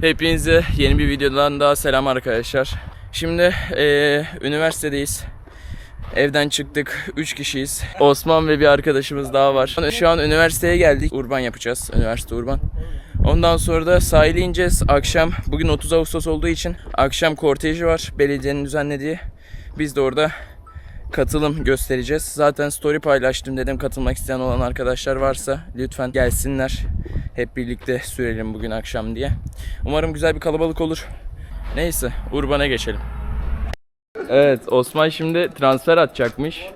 Hepinize yeni bir videodan daha selam arkadaşlar. Şimdi eee, üniversitedeyiz. Evden çıktık. 3 kişiyiz. Osman ve bir arkadaşımız daha var. Şu an üniversiteye geldik. Urban yapacağız. Üniversite Urban. Ondan sonra da sahile ineceğiz. Akşam, bugün 30 Ağustos olduğu için akşam korteji var. Belediyenin düzenlediği. Biz de orada katılım göstereceğiz. Zaten story paylaştım dedim katılmak isteyen olan arkadaşlar varsa lütfen gelsinler. Hep birlikte sürelim bugün akşam diye. Umarım güzel bir kalabalık olur. Neyse Urban'a geçelim. Evet Osman şimdi transfer atacakmış.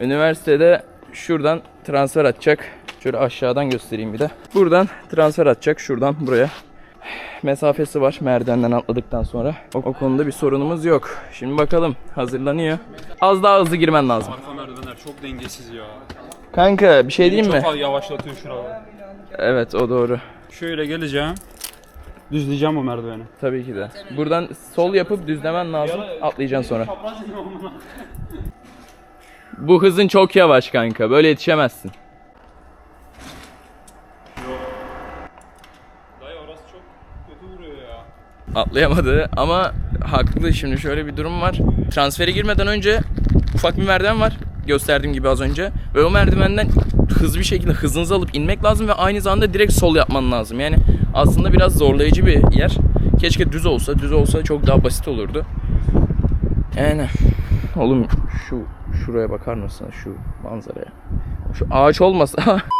Üniversitede şuradan transfer atacak. Şöyle aşağıdan göstereyim bir de. Buradan transfer atacak şuradan buraya. Mesafesi var merdivenden atladıktan sonra. O, o konuda bir sorunumuz yok. Şimdi bakalım hazırlanıyor. Az daha hızlı girmen lazım. Arka merdivenler çok dengesiz ya. Kanka bir şey diyeyim mi? Çok yavaşlatıyor şuraları. Evet o doğru. Şöyle geleceğim. Düzleyeceğim bu merdiveni. Tabii ki de. Buradan sol yapıp düzlemen lazım. Atlayacaksın sonra. Bu hızın çok yavaş kanka. Böyle yetişemezsin. Atlayamadı ama haklı. Şimdi şöyle bir durum var. Transfere girmeden önce ufak bir merdiven var. Gösterdiğim gibi az önce. Ve o merdivenden hızlı bir şekilde hızınızı alıp inmek lazım ve aynı zamanda direkt sol yapman lazım. Yani aslında biraz zorlayıcı bir yer. Keşke düz olsa, düz olsa çok daha basit olurdu. Yani oğlum şu şuraya bakar mısın şu manzaraya? Şu ağaç olmasa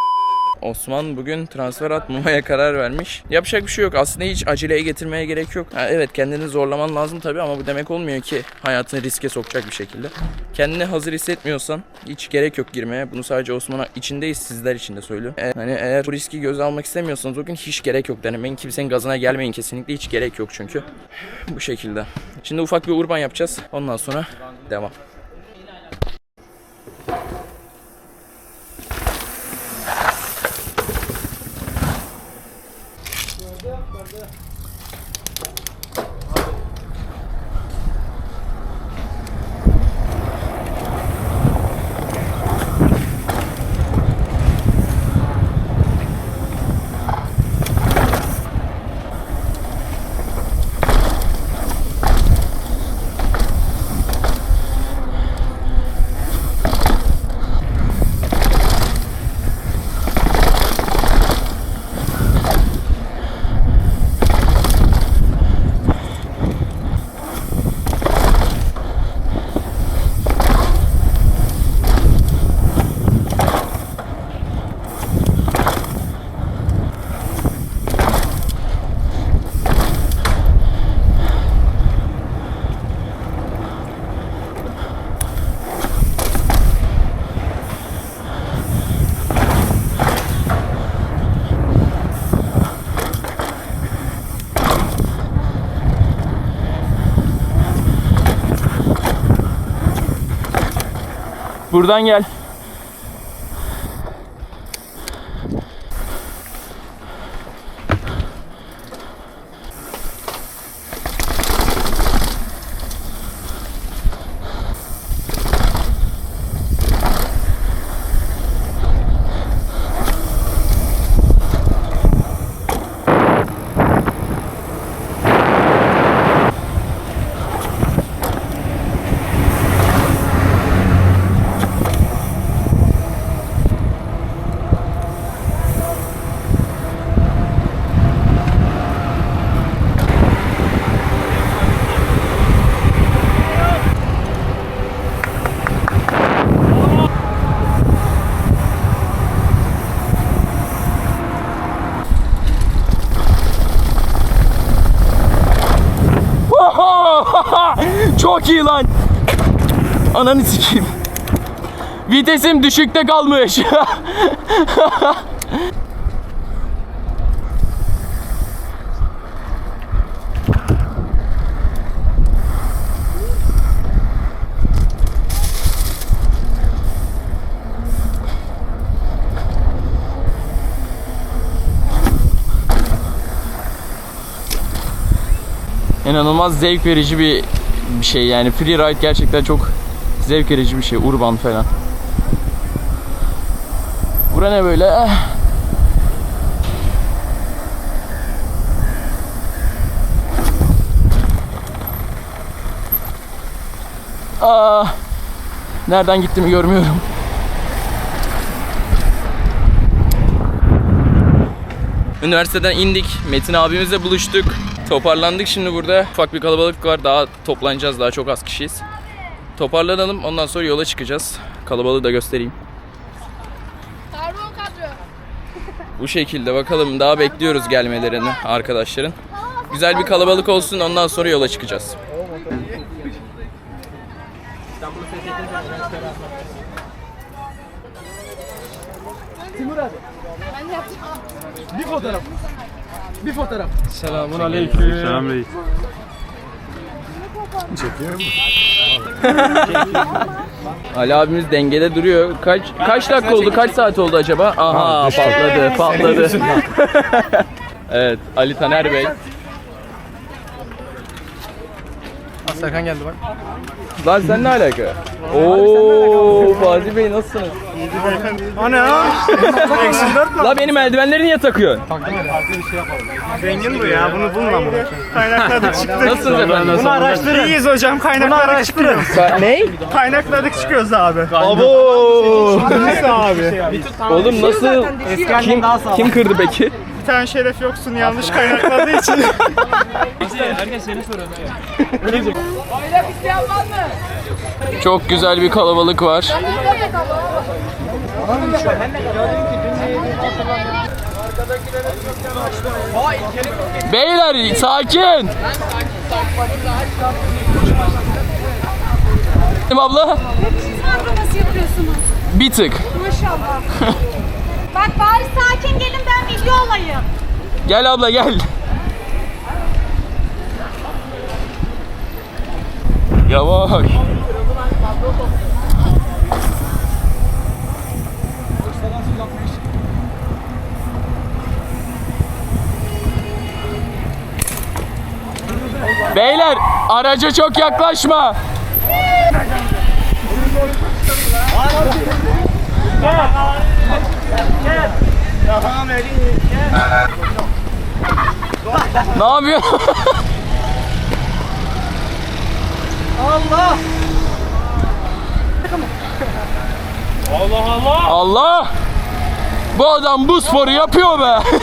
Osman bugün transfer atmamaya karar vermiş. Yapacak bir şey yok. Aslında hiç aceleye getirmeye gerek yok. Ha, evet kendini zorlaman lazım tabii ama bu demek olmuyor ki hayatını riske sokacak bir şekilde. Kendini hazır hissetmiyorsan hiç gerek yok girmeye. Bunu sadece Osman'a içindeyiz sizler için de söylüyorum. E, hani eğer bu riski göze almak istemiyorsanız o gün hiç gerek yok denemeyin. Kimsenin gazına gelmeyin kesinlikle hiç gerek yok çünkü. Bu şekilde. Şimdi ufak bir urban yapacağız. Ondan sonra devam. Buradan gel. Çok iyi lan. Ananı sikeyim. Vitesim düşükte kalmış. İnanılmaz zevk verici bir bir şey yani free ride gerçekten çok zevk verici bir şey urban falan. Bura ne böyle? Aa, nereden gittiğimi görmüyorum. Üniversiteden indik. Metin abimizle buluştuk. Toparlandık şimdi burada. Ufak bir kalabalık var. Daha toplanacağız. Daha çok az kişiyiz. Toparlanalım. Ondan sonra yola çıkacağız. Kalabalığı da göstereyim. Karbon kadro. Bu şekilde bakalım. Daha bekliyoruz gelmelerini arkadaşların. Güzel bir kalabalık olsun. Ondan sonra yola çıkacağız. Ben de yaptım. Selamun aleyküm. Selam reis. Ali abimiz dengede duruyor. Kaç kaç dakika oldu? Kaç saat oldu acaba? Aha patladı, patladı. evet, Ali Taner Bey. Serkan geldi bak. Lan sen ne alaka? Oo, Fatih Bey nasılsınız? O ne o? Eksi 4 mü? La benim eldivenleri niye takıyorsun? Zengin bu ya bunu bulma bunu. Kaynakladık çıktık. Nasılsınız efendim? Bunu araştırın. İyiyiz hocam kaynakladık çıkıyoruz. Ne? Kaynakladık çıkıyoruz abi. Abo! Nasıl abi? Oğlum nasıl? Kim, kim kırdı peki? Bir tane şeref yoksun yanlış kaynakladığı için. Çok güzel bir kalabalık var. Beyler sakin. abla bir tık. Maşallah. Bak bari sakin gelin ben video olayım. Gel abla gel. Yavaş. Beyler araca çok yaklaşma. Ne yapıyorsun? Allah! Allah Allah! Allah! Bu adam bu sporu yapıyor be.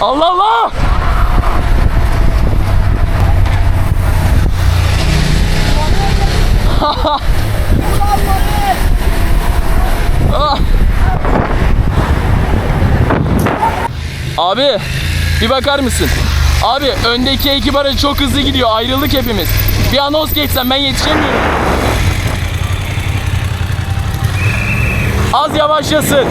Allah Allah! Ah! Abi bir bakar mısın? Abi öndeki ekip aracı çok hızlı gidiyor. Ayrıldık hepimiz. Bir anons geçsen ben yetişemiyorum. Az yavaşlasın.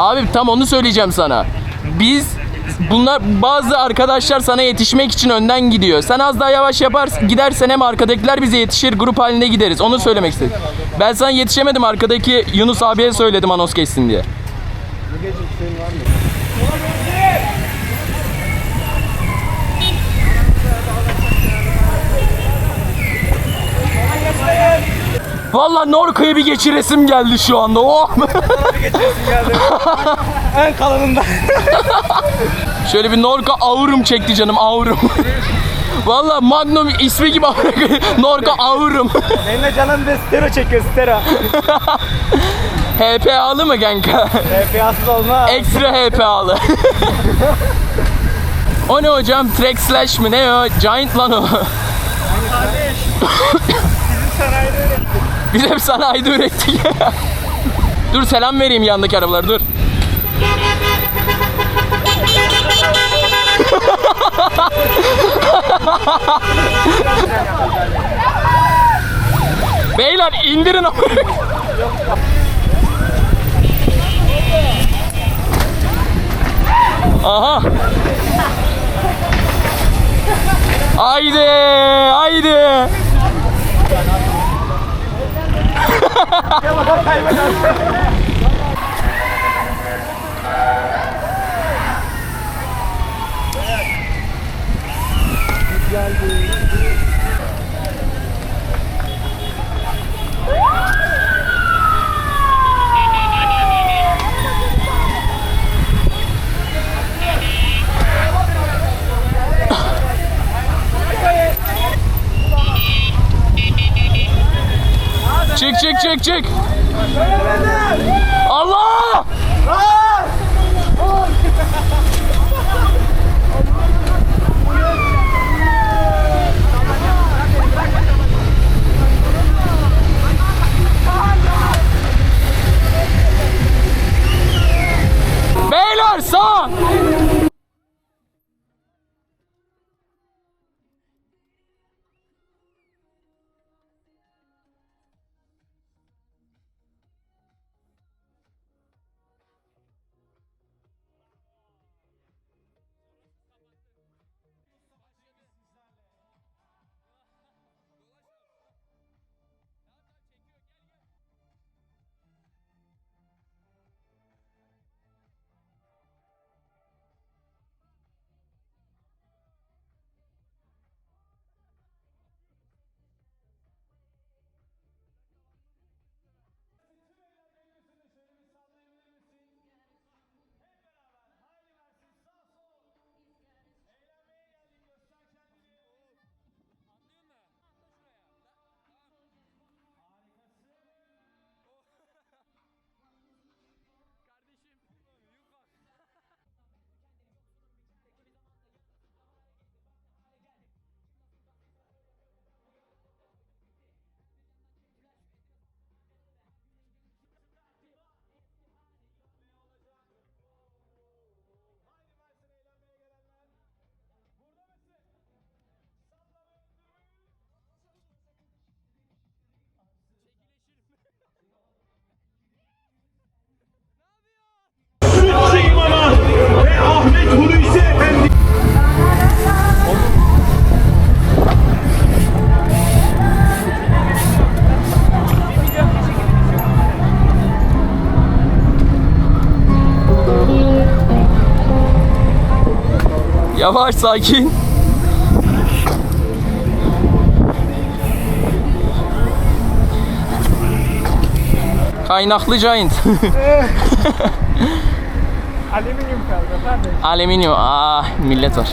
Abi tam onu söyleyeceğim sana. Biz bunlar bazı arkadaşlar sana yetişmek için önden gidiyor. Sen az daha yavaş yapar gidersen hem arkadakiler bize yetişir grup halinde gideriz. Onu söylemek istedim. Ben sana yetişemedim arkadaki Yunus abiye söyledim anons geçsin diye. Valla Norka'yı bir geçiresim geldi şu anda. Oh! en kalınında. Şöyle bir Norka Aurum çekti canım Aurum. Valla Magnum ismi gibi Norka Aurum. Benim canım bir stero çekiyor stero. HPA'lı mı kanka? FPA'sız olmaz. Ekstra HPA'lı. o ne hocam? Track slash mi ne o? Giant lan o. Biz hep sanayide ürettik. dur selam vereyim yandaki arabalara dur. Beyler indirin o. Aha. Haydi, haydi. 哈哈哈哈哈哈哈哈哈 çık çık. Allah! Yavaş sakin. Kaynaklı Giant. Alüminyum kaldı. Alüminyum. Aa millet var.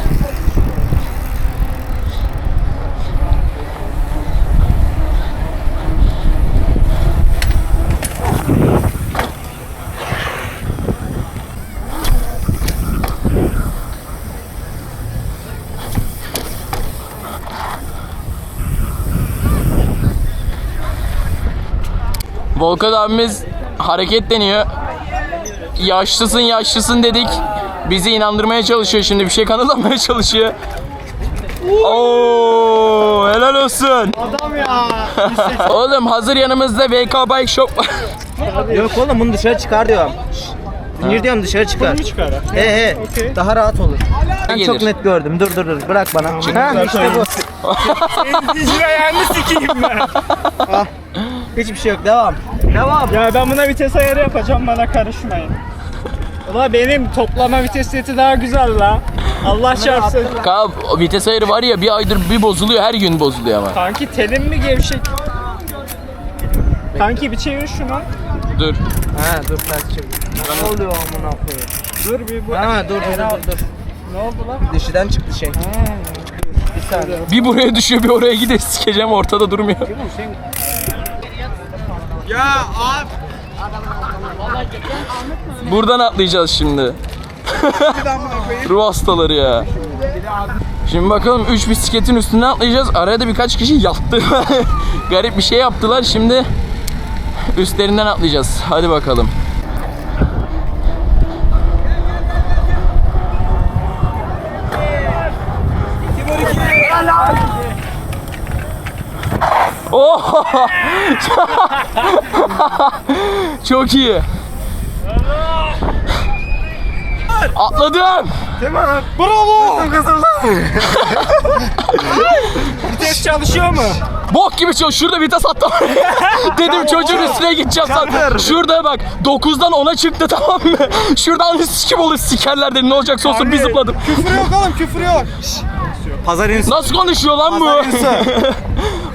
Volkan abimiz hareket deniyor. Yaşlısın yaşlısın dedik. Bizi inandırmaya çalışıyor şimdi bir şey kanıtlamaya çalışıyor. Oo, helal olsun. Adam ya. Oğlum hazır yanımızda VK Bike Shop var. Yok oğlum bunu dışarı çıkar diyorum. Zincir diyorum dışarı çıkar. Bunu çıkar. He he. Okey. Daha rahat olur. Ben Gelir. çok net gördüm. Dur dur dur. Bırak bana. Ha işte bu. Zincir ayağını sikeyim ben. Hiçbir şey yok. Devam. Devam. Ya ben buna vites ayarı yapacağım bana karışmayın. Ula benim toplama vites seti daha güzel la. Allah çarpsın. Ka o vites ayarı var ya bir aydır bir bozuluyor her gün bozuluyor ama. Kanki telim mi gevşek? Kanki bir çevir şunu. Dur. Ha dur ters çevir. Ne oluyor amına koyayım? Dur bir bu. Ha dur dur dur dur. Ne oldu lan? Dışıdan çıktı şey. Bir saniye. Bir buraya düşüyor bir oraya gidiyor sikeceğim ortada durmuyor. Ya abi. Buradan atlayacağız şimdi. Ruh hastaları ya. Şimdi bakalım 3 bisikletin üstüne atlayacağız. Araya da birkaç kişi yattı. Garip bir şey yaptılar. Şimdi üstlerinden atlayacağız. Hadi bakalım. Oh! Çok iyi. Atladım. Tamam. Bravo! Vites çalışıyor mu? Bok gibi çalışıyor. Şurada vites attım. Dedim çocuğun üstüne gideceğim zaten. Şurada bak 9'dan 10'a çıktı tamam mı? Şuradan sikim olur sikerler dedim ne olacaksa olsun bir zıpladım. Küfür yok oğlum küfür yok. Pazar insan. Nasıl konuşuyor lan bu? Pazar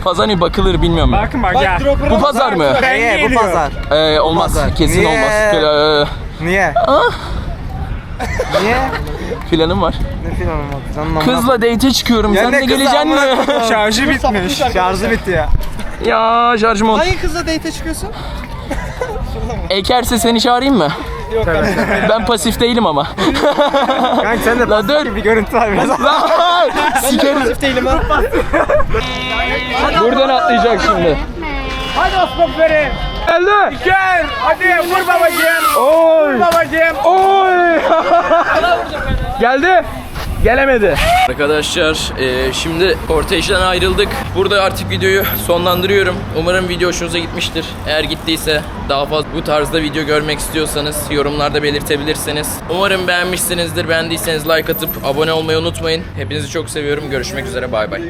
bakılır bilmiyorum. Bakın bak gel. Bu pazar mı? Ben Ee, bu pazar. Ee, olmaz. Pazar. Kesin Niye? olmaz. Ee, Niye? Niye? planım var. Ne filan olmadı. Anlamaz. Kızla date çıkıyorum. Ya Sen ne de kızı geleceksin amına mi? koyayım? Şarjı bitmiş. Şarjı bitti ya. ya şarjım on. Hangi kızla date çıkıyorsun? Ekerse seni çağırayım mı? Yok Ben pasif değilim ama. Kanka sen de La dur. bir görüntü var biraz. Lan! Sikerim. değilim ha. Buradan atlayacak şimdi. Hadi Osman Feri. Geldi. Gel. Hadi vur babacığım. Vur babacığım. Oy! Geldi. Gelemedi. Arkadaşlar e, şimdi Portage'den ayrıldık. Burada artık videoyu sonlandırıyorum. Umarım video hoşunuza gitmiştir. Eğer gittiyse daha fazla bu tarzda video görmek istiyorsanız yorumlarda belirtebilirsiniz. Umarım beğenmişsinizdir. Beğendiyseniz like atıp abone olmayı unutmayın. Hepinizi çok seviyorum. Görüşmek üzere. Bay bay.